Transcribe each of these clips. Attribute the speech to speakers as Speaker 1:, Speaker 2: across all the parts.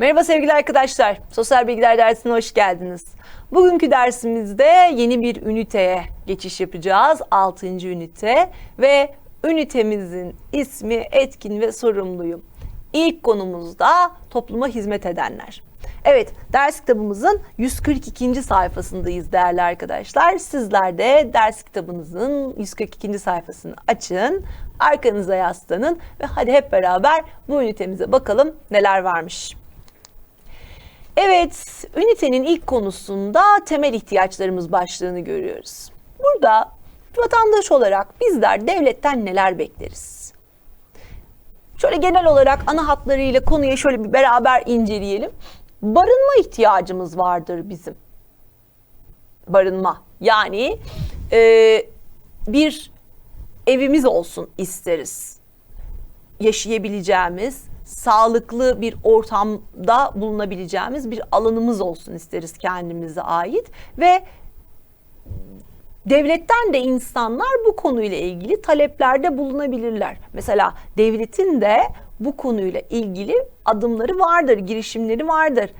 Speaker 1: Merhaba sevgili arkadaşlar. Sosyal bilgiler dersine hoş geldiniz. Bugünkü dersimizde yeni bir üniteye geçiş yapacağız. 6. ünite ve ünitemizin ismi etkin ve sorumluyum. İlk konumuzda topluma hizmet edenler. Evet, ders kitabımızın 142. sayfasındayız değerli arkadaşlar. Sizler de ders kitabınızın 142. sayfasını açın, arkanıza yaslanın ve hadi hep beraber bu ünitemize bakalım neler varmış. Evet, ünitenin ilk konusunda temel ihtiyaçlarımız başlığını görüyoruz. Burada vatandaş olarak bizler devletten neler bekleriz? Şöyle genel olarak ana hatlarıyla konuya şöyle bir beraber inceleyelim. Barınma ihtiyacımız vardır bizim. Barınma. Yani e, bir evimiz olsun isteriz. Yaşayabileceğimiz, sağlıklı bir ortamda bulunabileceğimiz bir alanımız olsun isteriz kendimize ait ve devletten de insanlar bu konuyla ilgili taleplerde bulunabilirler. Mesela devletin de bu konuyla ilgili adımları vardır, girişimleri vardır.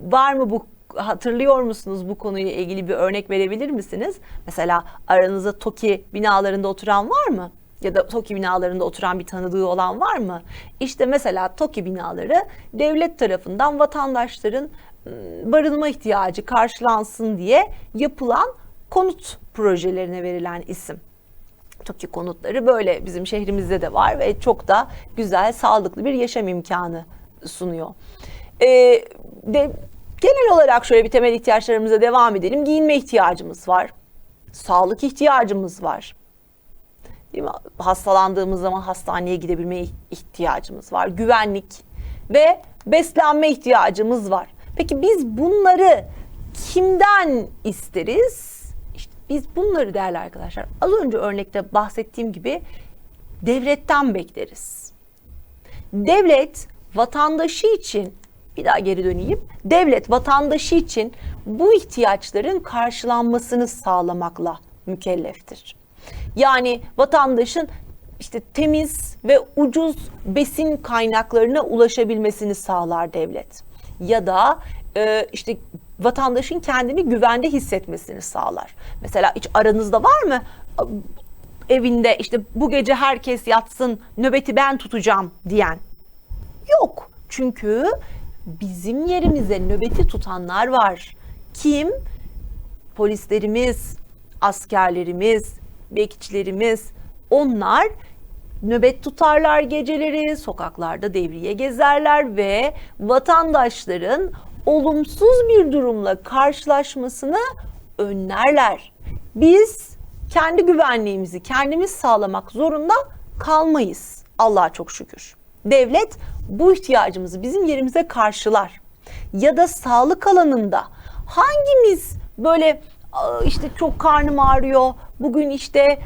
Speaker 1: Var mı bu hatırlıyor musunuz bu konuyla ilgili bir örnek verebilir misiniz? Mesela aranızda TOKİ binalarında oturan var mı? Ya da TOKİ binalarında oturan bir tanıdığı olan var mı? İşte mesela TOKİ binaları devlet tarafından vatandaşların ıı, barınma ihtiyacı karşılansın diye yapılan konut projelerine verilen isim. TOKİ konutları böyle bizim şehrimizde de var ve çok da güzel, sağlıklı bir yaşam imkanı sunuyor. Ee, de, genel olarak şöyle bir temel ihtiyaçlarımıza devam edelim. Giyinme ihtiyacımız var. Sağlık ihtiyacımız var. Hastalandığımız zaman hastaneye gidebilmeye ihtiyacımız var. Güvenlik ve beslenme ihtiyacımız var. Peki biz bunları kimden isteriz? İşte biz bunları değerli arkadaşlar az önce örnekte bahsettiğim gibi devletten bekleriz. Devlet vatandaşı için bir daha geri döneyim. Devlet vatandaşı için bu ihtiyaçların karşılanmasını sağlamakla mükelleftir. Yani vatandaşın işte temiz ve ucuz besin kaynaklarına ulaşabilmesini sağlar devlet. Ya da e, işte vatandaşın kendini güvende hissetmesini sağlar. Mesela hiç aranızda var mı evinde işte bu gece herkes yatsın nöbeti ben tutacağım diyen? Yok. Çünkü bizim yerimize nöbeti tutanlar var. Kim? Polislerimiz, askerlerimiz, bekçilerimiz. Onlar nöbet tutarlar geceleri, sokaklarda devriye gezerler ve vatandaşların olumsuz bir durumla karşılaşmasını önlerler. Biz kendi güvenliğimizi kendimiz sağlamak zorunda kalmayız. Allah'a çok şükür. Devlet bu ihtiyacımızı bizim yerimize karşılar. Ya da sağlık alanında hangimiz böyle işte çok karnım ağrıyor, bugün işte,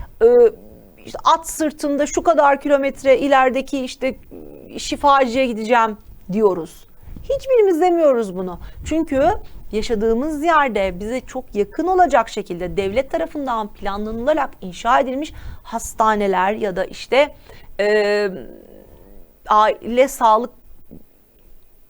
Speaker 1: işte at sırtında şu kadar kilometre ilerideki işte şifacıya gideceğim diyoruz. Hiçbirimiz demiyoruz bunu. Çünkü yaşadığımız yerde bize çok yakın olacak şekilde devlet tarafından planlanılarak inşa edilmiş hastaneler ya da işte e, aile sağlık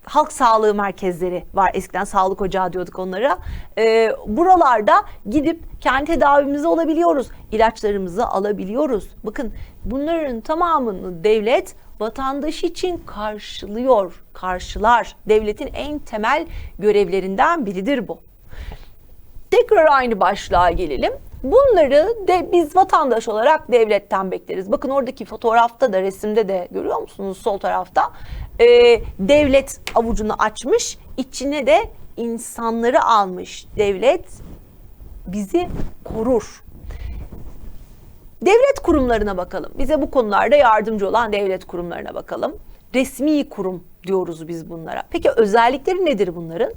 Speaker 1: halk sağlığı merkezleri var. Eskiden sağlık ocağı diyorduk onlara. E, buralarda gidip kendi tedavimizi olabiliyoruz. İlaçlarımızı alabiliyoruz. Bakın bunların tamamını devlet vatandaş için karşılıyor, karşılar. Devletin en temel görevlerinden biridir bu. Tekrar aynı başlığa gelelim. Bunları de biz vatandaş olarak devletten bekleriz. Bakın oradaki fotoğrafta da resimde de görüyor musunuz sol tarafta? Ee, devlet avucunu açmış, içine de insanları almış. Devlet bizi korur. Devlet kurumlarına bakalım. Bize bu konularda yardımcı olan devlet kurumlarına bakalım. Resmi kurum diyoruz biz bunlara. Peki özellikleri nedir bunların?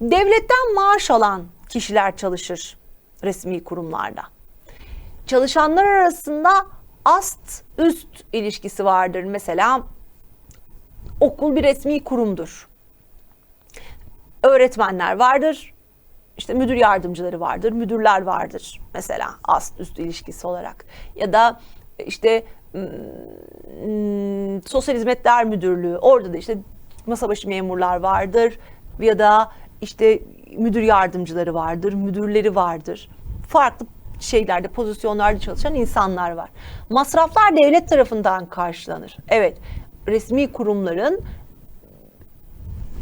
Speaker 1: Devletten maaş alan kişiler çalışır resmi kurumlarda. Çalışanlar arasında ast üst ilişkisi vardır. Mesela okul bir resmi kurumdur. Öğretmenler vardır, işte müdür yardımcıları vardır, müdürler vardır mesela ast üst ilişkisi olarak. Ya da işte sosyal hizmetler müdürlüğü orada da işte masa başı memurlar vardır ya da işte müdür yardımcıları vardır, müdürleri vardır. Farklı şeylerde, pozisyonlarda çalışan insanlar var. Masraflar devlet tarafından karşılanır. Evet, resmi kurumların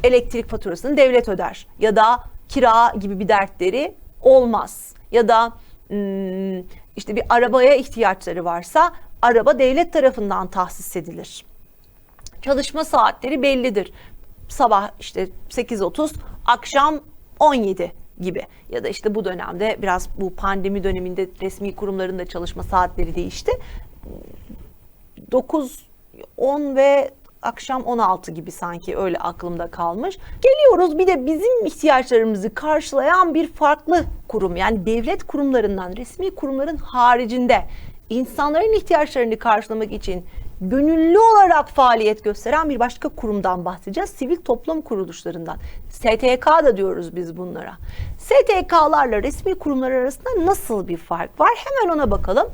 Speaker 1: elektrik faturasını devlet öder ya da kira gibi bir dertleri olmaz. Ya da hmm, işte bir arabaya ihtiyaçları varsa araba devlet tarafından tahsis edilir. Çalışma saatleri bellidir. Sabah işte 8.30, akşam 17 gibi ya da işte bu dönemde biraz bu pandemi döneminde resmi kurumların da çalışma saatleri değişti. 9 10 ve akşam 16 gibi sanki öyle aklımda kalmış. Geliyoruz bir de bizim ihtiyaçlarımızı karşılayan bir farklı kurum yani devlet kurumlarından resmi kurumların haricinde insanların ihtiyaçlarını karşılamak için gönüllü olarak faaliyet gösteren bir başka kurumdan bahsedeceğiz. Sivil toplum kuruluşlarından. STK da diyoruz biz bunlara. STK'larla resmi kurumlar arasında nasıl bir fark var? Hemen ona bakalım.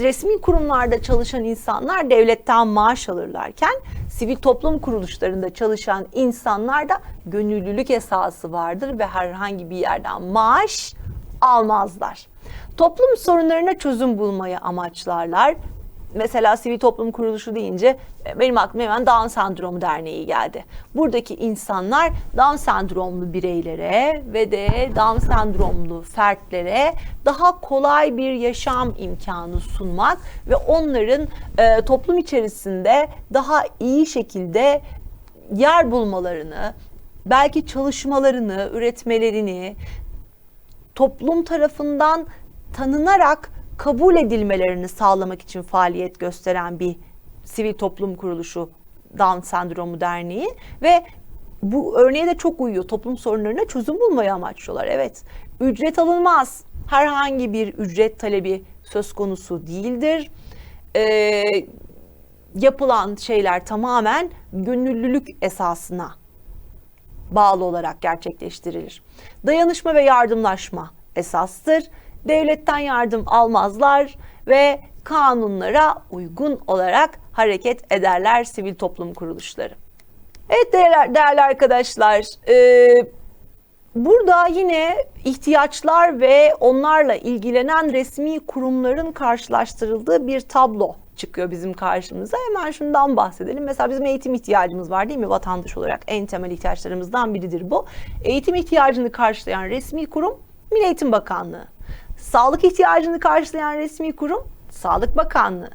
Speaker 1: Resmi kurumlarda çalışan insanlar devletten maaş alırlarken sivil toplum kuruluşlarında çalışan insanlar da gönüllülük esası vardır ve herhangi bir yerden maaş almazlar. Toplum sorunlarına çözüm bulmayı amaçlarlar mesela sivil toplum kuruluşu deyince e, benim aklıma hemen Down Sendromu Derneği geldi. Buradaki insanlar Down sendromlu bireylere ve de Down sendromlu fertlere daha kolay bir yaşam imkanı sunmak ve onların e, toplum içerisinde daha iyi şekilde yer bulmalarını, belki çalışmalarını, üretmelerini toplum tarafından tanınarak kabul edilmelerini sağlamak için faaliyet gösteren bir sivil toplum kuruluşu Down Sendromu Derneği ve bu örneğe de çok uyuyor. Toplum sorunlarına çözüm bulmayı amaçlıyorlar. Evet, ücret alınmaz. Herhangi bir ücret talebi söz konusu değildir. Ee, yapılan şeyler tamamen gönüllülük esasına bağlı olarak gerçekleştirilir. Dayanışma ve yardımlaşma esastır devletten yardım almazlar ve kanunlara uygun olarak hareket ederler sivil toplum kuruluşları. Evet değerli, değerli arkadaşlar, e, burada yine ihtiyaçlar ve onlarla ilgilenen resmi kurumların karşılaştırıldığı bir tablo çıkıyor bizim karşımıza. Hemen şundan bahsedelim. Mesela bizim eğitim ihtiyacımız var değil mi vatandaş olarak? En temel ihtiyaçlarımızdan biridir bu. Eğitim ihtiyacını karşılayan resmi kurum Milli Eğitim Bakanlığı. Sağlık ihtiyacını karşılayan resmi kurum Sağlık Bakanlığı.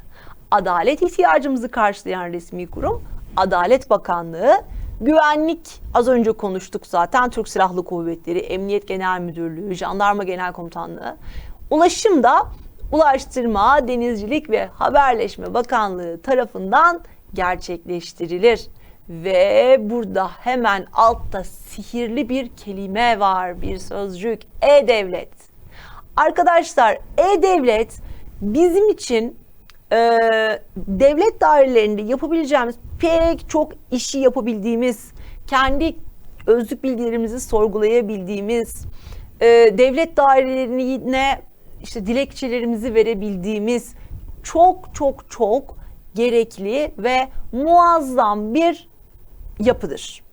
Speaker 1: Adalet ihtiyacımızı karşılayan resmi kurum Adalet Bakanlığı. Güvenlik az önce konuştuk zaten Türk Silahlı Kuvvetleri, Emniyet Genel Müdürlüğü, Jandarma Genel Komutanlığı. Ulaşım da Ulaştırma, Denizcilik ve Haberleşme Bakanlığı tarafından gerçekleştirilir. Ve burada hemen altta sihirli bir kelime var, bir sözcük. E-Devlet. Arkadaşlar e-devlet bizim için e, devlet dairelerinde yapabileceğimiz pek çok işi yapabildiğimiz, kendi özlük bilgilerimizi sorgulayabildiğimiz, e, devlet dairelerine işte dilekçelerimizi verebildiğimiz çok çok çok gerekli ve muazzam bir yapıdır.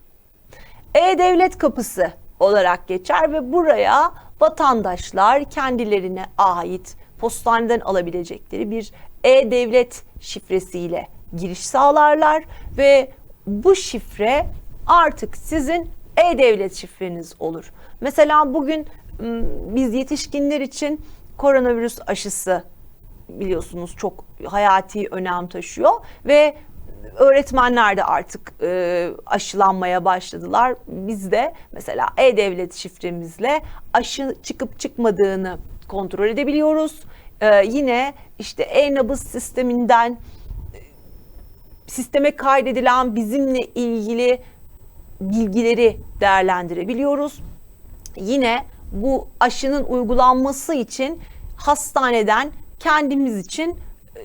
Speaker 1: E-Devlet Kapısı olarak geçer ve buraya vatandaşlar kendilerine ait postaneden alabilecekleri bir e-devlet şifresiyle giriş sağlarlar ve bu şifre artık sizin e-devlet şifreniz olur. Mesela bugün biz yetişkinler için koronavirüs aşısı biliyorsunuz çok hayati önem taşıyor ve öğretmenler de artık e, aşılanmaya başladılar. Biz de mesela e-devlet şifremizle aşı çıkıp çıkmadığını kontrol edebiliyoruz. E, yine işte e-nabız sisteminden e, sisteme kaydedilen bizimle ilgili bilgileri değerlendirebiliyoruz. Yine bu aşının uygulanması için hastaneden kendimiz için e,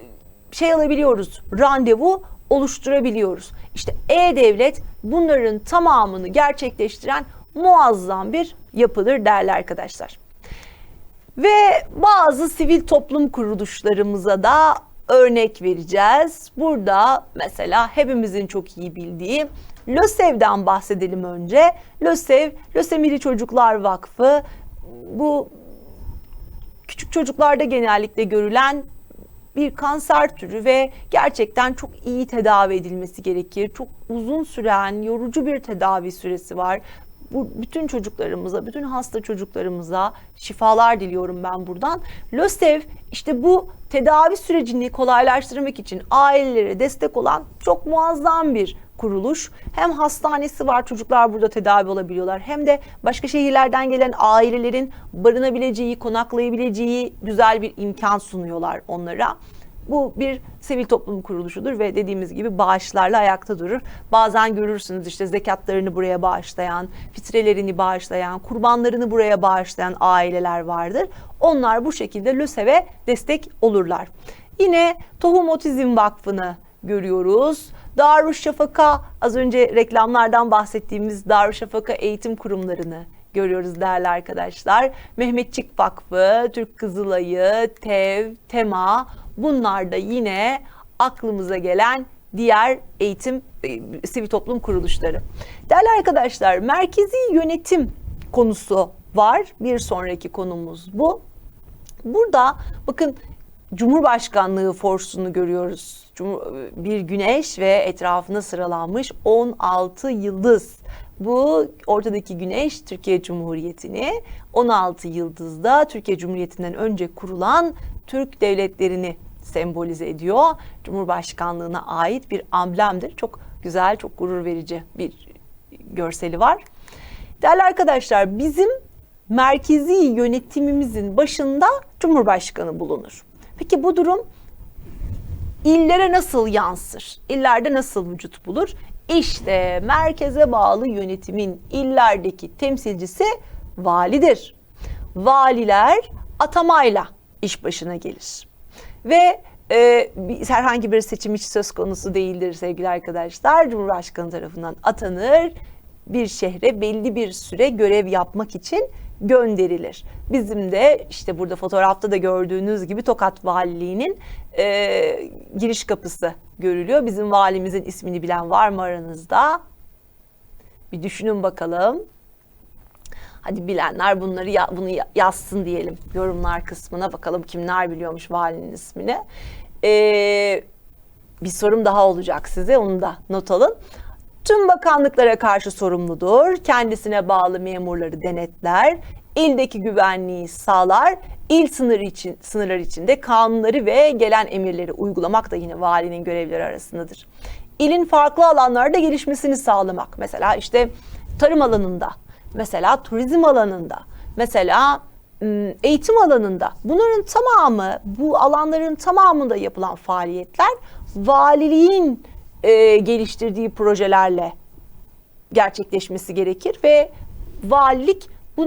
Speaker 1: şey alabiliyoruz, randevu oluşturabiliyoruz. İşte e-devlet bunların tamamını gerçekleştiren muazzam bir yapıdır değerli arkadaşlar. Ve bazı sivil toplum kuruluşlarımıza da örnek vereceğiz. Burada mesela hepimizin çok iyi bildiği LÖSEV'den bahsedelim önce. LÖSEV, Lösemili Çocuklar Vakfı bu küçük çocuklarda genellikle görülen bir kanser türü ve gerçekten çok iyi tedavi edilmesi gerekir. Çok uzun süren, yorucu bir tedavi süresi var. Bu bütün çocuklarımıza, bütün hasta çocuklarımıza şifalar diliyorum ben buradan. LÖSEV işte bu tedavi sürecini kolaylaştırmak için ailelere destek olan çok muazzam bir kuruluş. Hem hastanesi var çocuklar burada tedavi olabiliyorlar hem de başka şehirlerden gelen ailelerin barınabileceği, konaklayabileceği güzel bir imkan sunuyorlar onlara. Bu bir sivil toplum kuruluşudur ve dediğimiz gibi bağışlarla ayakta durur. Bazen görürsünüz işte zekatlarını buraya bağışlayan, fitrelerini bağışlayan, kurbanlarını buraya bağışlayan aileler vardır. Onlar bu şekilde LÖSEV'e destek olurlar. Yine Tohum Otizm Vakfı'nı görüyoruz. Darüşşafaka az önce reklamlardan bahsettiğimiz Darüşşafaka eğitim kurumlarını görüyoruz değerli arkadaşlar. Mehmetçik Vakfı, Türk Kızılayı, TEV, TEMA bunlar da yine aklımıza gelen diğer eğitim e, sivil toplum kuruluşları. Değerli arkadaşlar merkezi yönetim konusu var. Bir sonraki konumuz bu. Burada bakın Cumhurbaşkanlığı forsunu görüyoruz. Bir güneş ve etrafına sıralanmış 16 yıldız. Bu ortadaki güneş Türkiye Cumhuriyeti'ni, 16 yıldızda Türkiye Cumhuriyeti'nden önce kurulan Türk devletlerini sembolize ediyor. Cumhurbaşkanlığına ait bir amblemdir. Çok güzel, çok gurur verici bir görseli var. Değerli arkadaşlar bizim merkezi yönetimimizin başında Cumhurbaşkanı bulunur. Peki bu durum illere nasıl yansır? İllerde nasıl vücut bulur? İşte merkeze bağlı yönetimin illerdeki temsilcisi validir. Valiler atamayla iş başına gelir. Ve e, herhangi bir seçim hiç söz konusu değildir sevgili arkadaşlar. Cumhurbaşkanı tarafından atanır. Bir şehre belli bir süre görev yapmak için gönderilir. Bizim de işte burada fotoğrafta da gördüğünüz gibi Tokat Valiliği'nin e, giriş kapısı görülüyor. Bizim valimizin ismini bilen var mı aranızda? Bir düşünün bakalım. Hadi bilenler bunları ya, bunu yazsın diyelim yorumlar kısmına bakalım kimler biliyormuş valinin ismini. Ee, bir sorum daha olacak size onu da not alın. Tüm bakanlıklara karşı sorumludur. Kendisine bağlı memurları denetler. İldeki güvenliği sağlar. İl sınırı için sınırlar içinde kanunları ve gelen emirleri uygulamak da yine valinin görevleri arasındadır. İlin farklı alanlarda gelişmesini sağlamak. Mesela işte tarım alanında, mesela turizm alanında, mesela eğitim alanında bunların tamamı bu alanların tamamında yapılan faaliyetler valiliğin e, geliştirdiği projelerle gerçekleşmesi gerekir ve valilik bu,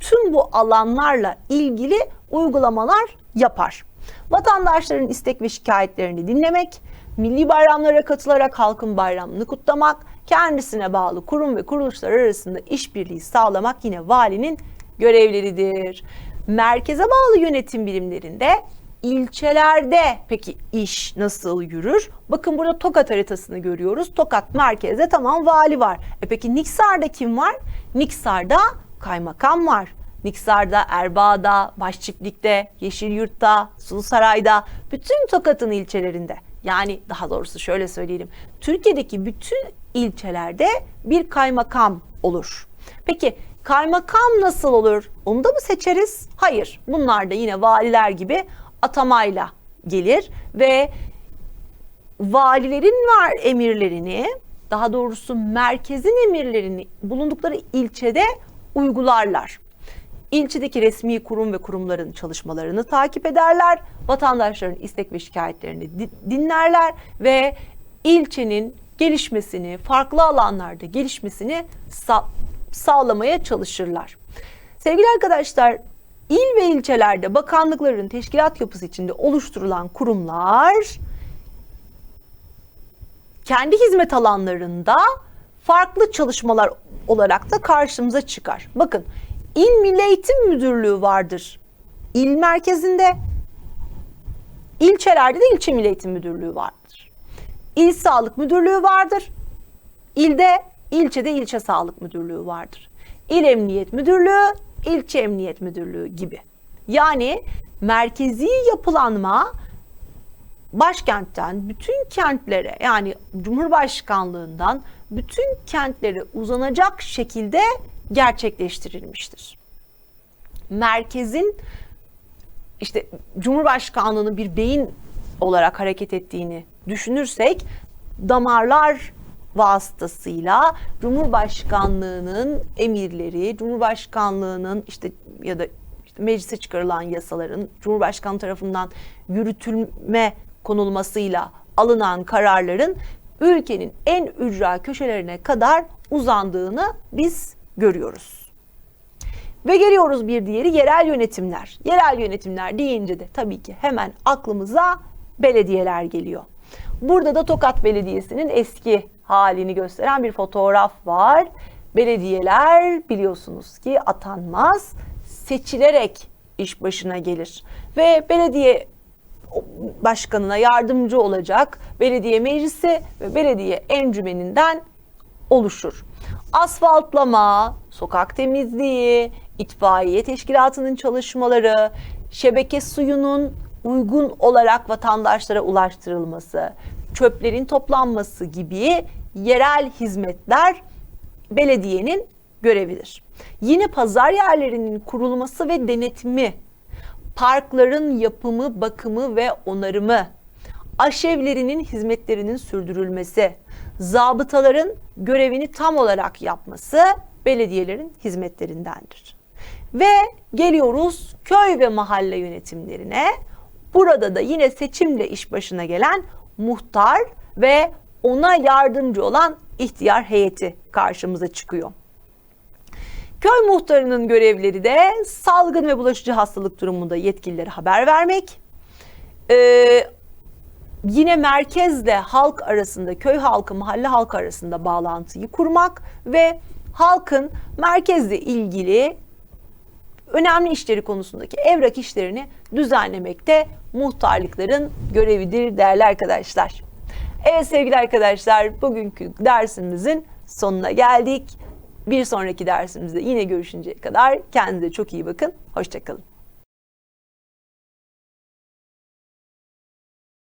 Speaker 1: tüm bu alanlarla ilgili uygulamalar yapar. Vatandaşların istek ve şikayetlerini dinlemek, milli bayramlara katılarak halkın bayramını kutlamak, kendisine bağlı kurum ve kuruluşlar arasında işbirliği sağlamak yine valinin görevleridir. Merkeze bağlı yönetim birimlerinde ilçelerde peki iş nasıl yürür? Bakın burada Tokat haritasını görüyoruz. Tokat merkezde tamam vali var. E peki Niksar'da kim var? Niksar'da kaymakam var. Niksar'da, Erbaa'da, Başçiftlik'te, Yeşilyurt'ta, Sulusaray'da, bütün Tokat'ın ilçelerinde. Yani daha doğrusu şöyle söyleyelim. Türkiye'deki bütün ilçelerde bir kaymakam olur. Peki kaymakam nasıl olur? Onu da mı seçeriz? Hayır. Bunlar da yine valiler gibi atamayla gelir ve valilerin var emirlerini daha doğrusu merkezin emirlerini bulundukları ilçede uygularlar. İlçedeki resmi kurum ve kurumların çalışmalarını takip ederler. Vatandaşların istek ve şikayetlerini dinlerler ve ilçenin gelişmesini, farklı alanlarda gelişmesini sa sağlamaya çalışırlar. Sevgili arkadaşlar, il ve ilçelerde bakanlıkların teşkilat yapısı içinde oluşturulan kurumlar kendi hizmet alanlarında farklı çalışmalar olarak da karşımıza çıkar. Bakın İl Milli Eğitim Müdürlüğü vardır. İl merkezinde İlçelerde de ilçe Milli Eğitim Müdürlüğü vardır. İl Sağlık Müdürlüğü vardır. İlde, ilçede ilçe sağlık müdürlüğü vardır. İl Emniyet Müdürlüğü, ilçe Emniyet Müdürlüğü gibi. Yani merkezi yapılanma başkentten bütün kentlere yani Cumhurbaşkanlığından bütün kentlere uzanacak şekilde gerçekleştirilmiştir. Merkezin işte Cumhurbaşkanlığının bir beyin olarak hareket ettiğini düşünürsek damarlar vasıtasıyla Cumhurbaşkanlığının emirleri, Cumhurbaşkanlığının işte ya da işte meclise çıkarılan yasaların Cumhurbaşkanı tarafından yürütülme konulmasıyla alınan kararların ülkenin en ücra köşelerine kadar uzandığını biz görüyoruz. Ve geliyoruz bir diğeri yerel yönetimler. Yerel yönetimler deyince de tabii ki hemen aklımıza belediyeler geliyor. Burada da Tokat Belediyesi'nin eski halini gösteren bir fotoğraf var. Belediyeler biliyorsunuz ki atanmaz, seçilerek iş başına gelir. Ve belediye başkanına yardımcı olacak belediye meclisi ve belediye encümeninden oluşur. Asfaltlama, sokak temizliği, itfaiye teşkilatının çalışmaları, şebeke suyunun uygun olarak vatandaşlara ulaştırılması, çöplerin toplanması gibi yerel hizmetler belediyenin görevidir. Yine pazar yerlerinin kurulması ve denetimi, parkların yapımı, bakımı ve onarımı, aşevlerinin hizmetlerinin sürdürülmesi, zabıtaların görevini tam olarak yapması belediyelerin hizmetlerindendir. Ve geliyoruz köy ve mahalle yönetimlerine. Burada da yine seçimle iş başına gelen muhtar ve ona yardımcı olan ihtiyar heyeti karşımıza çıkıyor. Köy muhtarının görevleri de salgın ve bulaşıcı hastalık durumunda yetkililere haber vermek, ee, yine merkezle halk arasında, köy halkı, mahalle halkı arasında bağlantıyı kurmak ve halkın merkezle ilgili önemli işleri konusundaki evrak işlerini düzenlemekte muhtarlıkların görevidir değerli arkadaşlar. Evet sevgili arkadaşlar bugünkü dersimizin sonuna geldik. Bir sonraki dersimizde yine görüşünceye kadar kendinize çok iyi bakın. Hoşçakalın.